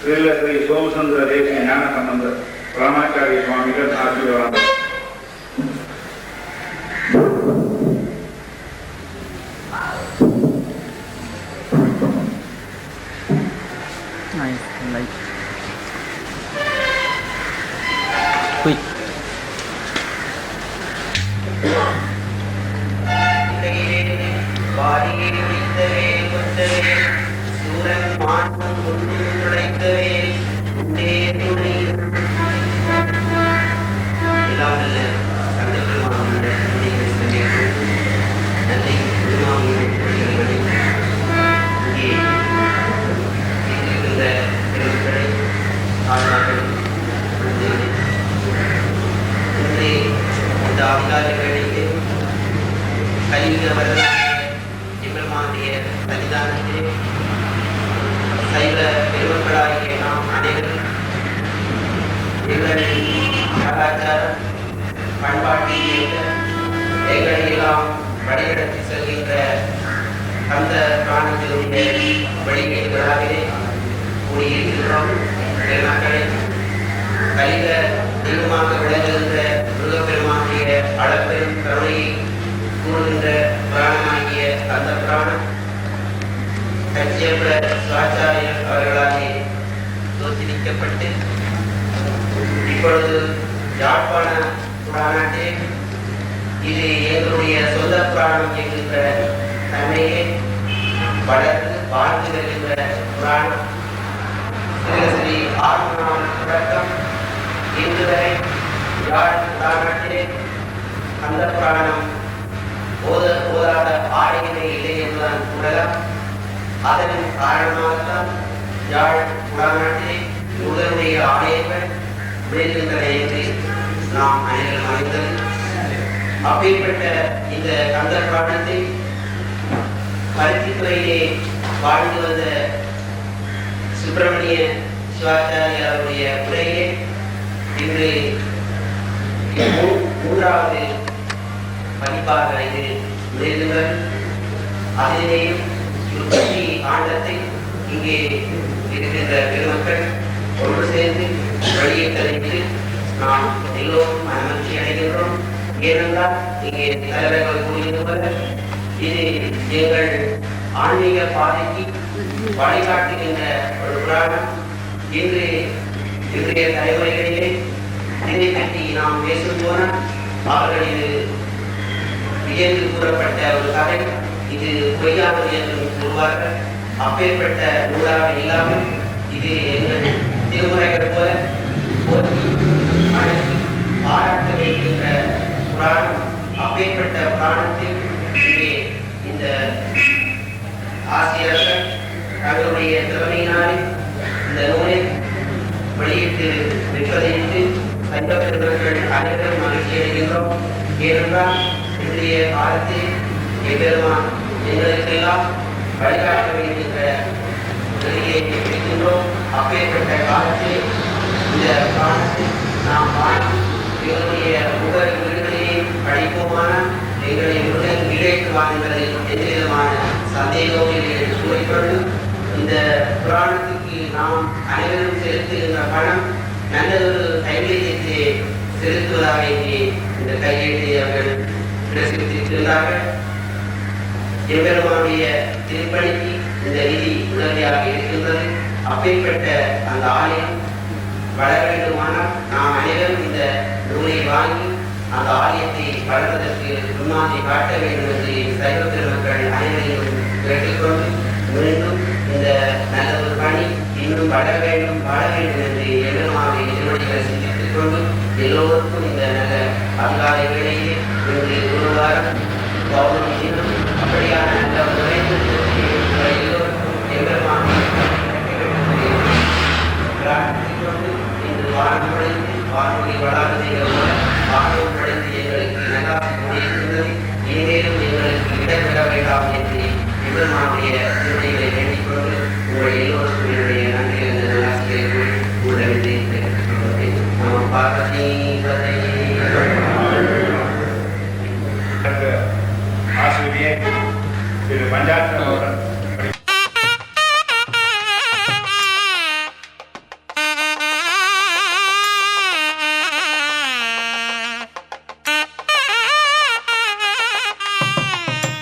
ஸ்ரீல ஸ்ரீ சோமசுந்தர தேசிய ஞான சம்பந்தர் பரமாச்சாரிய சுவாமிகள் ஆசீர்வாதம் Nice, like. Quick. வாரியை one. பண்பாட்டில் ஏற்ற எங்களை எல்லாம் வழிநடத்தி செல்கின்ற அந்த பிராணத்தினுடைய வழிகேடுகளாகவே கூடியிருக்கிறோம் பெருமக்களை கலிக தெய்வமாக விளங்குகின்ற முருகப்பெருமானுடைய அளப்பெரும் கருணையை கூறுகின்ற பிராணமாகிய அந்த பிராணம் கச்சியப்ப சுவாச்சாரியர் அவர்களாலே தோற்றுவிக்கப்பட்டு இப்பொழுது யாழ்ப்பாண புராணத்திலே இது எங்களுடைய சொந்த புராணம் என்கின்ற தன்மையே வளர்ந்து வாழ்ந்து வருகின்ற புராணம். ஸ்ரீ ஸ்ரீ ஆத்மநாம தொடக்கம் இன்று வரை யாழ் புராணத்திலே அந்த புராணம் போத போதாத ஆடைகளே இல்லை என்பதுதான் கூறலாம். அதன் காரணமாகத்தான் யாழ் புராணத்திலே நூலனுடைய ஆலயங்கள் விளைகின்றன என்று நாம் அனைவரும் அறிந்தது அப்படிப்பட்ட இந்த கந்த புராணத்தை பருத்தித்துறையிலே வாழ்ந்து வந்த சுப்பிரமணிய சிவாச்சாரியாருடைய உரையிலே இன்று மூன்றாவது பதிப்பாக இது விளைந்தவர் அதிலேயும் முப்பத்தி ஆண்டத்தை இங்கே இருக்கின்ற பெருமக்கள் ஒன்று சேர்ந்து வெளியிட்டதைக்கு நாம் எல்லோரும் மகிழ்ச்சி அடைகின்றோம் ஏனென்றால் இங்கே தலைவர்கள் கூறியிருப்பவர் இது எங்கள் ஆன்மீக பாதைக்கு வழிகாட்டுகின்ற ஒரு புராணம் இன்று இன்றைய தலைமுறைகளிலே இதை பற்றி நாம் பேசும் போனால் அவர்கள் இது வியந்து கூறப்பட்ட ஒரு கதை இது பொய்யானது என்று கூறுவார்கள் அப்பேற்பட்ட நூலாக இல்லாமல் இது எங்கள் திருமுறைகள் போல ஏனென்றால் இன்றைய காலத்தில் எம்பெருமான் எங்களுக்கெல்லாம் வழிகாட்ட வேண்டுகின்ற நிலையை இருக்கின்றோம் அப்பேற்பட்ட காலத்தில் இந்த காலத்தில் நாம் வாழ்ந்து எங்களுடைய ஒவ்வொரு வீடுகளையும் படிப்போமானால் எங்களை என்பதில் எந்த விதமான சந்தேகமும் கூறிக்கொண்டு இந்த புராணத்துக்கு நாம் அனைவரும் செலுத்துகின்ற பணம் நல்லதொரு கைவேலியத்தை செலுத்துவதாக இங்கே இந்த எம்பெருமானுடைய திருப்பணிக்கு இந்த நிதி உதவியாக இருக்கின்றது. அப்பேற்பட்ட அந்த ஆலயம் வளர வேண்டுமானால் நாம் அனைவரும் இந்த நூலை வாங்கி அந்த ஆலயத்தை வளர்வதற்கு முன்மாதிரி காட்ட வேண்டும் என்று சைவ பெருமக்கள் அனைவரையும் கேட்டுக்கொண்டு மீண்டும் இந்த நல்ல ஒரு பணி இன்னும் வளர வேண்டும் வாழ வேண்டும் என்று ஆசிரியர் திரு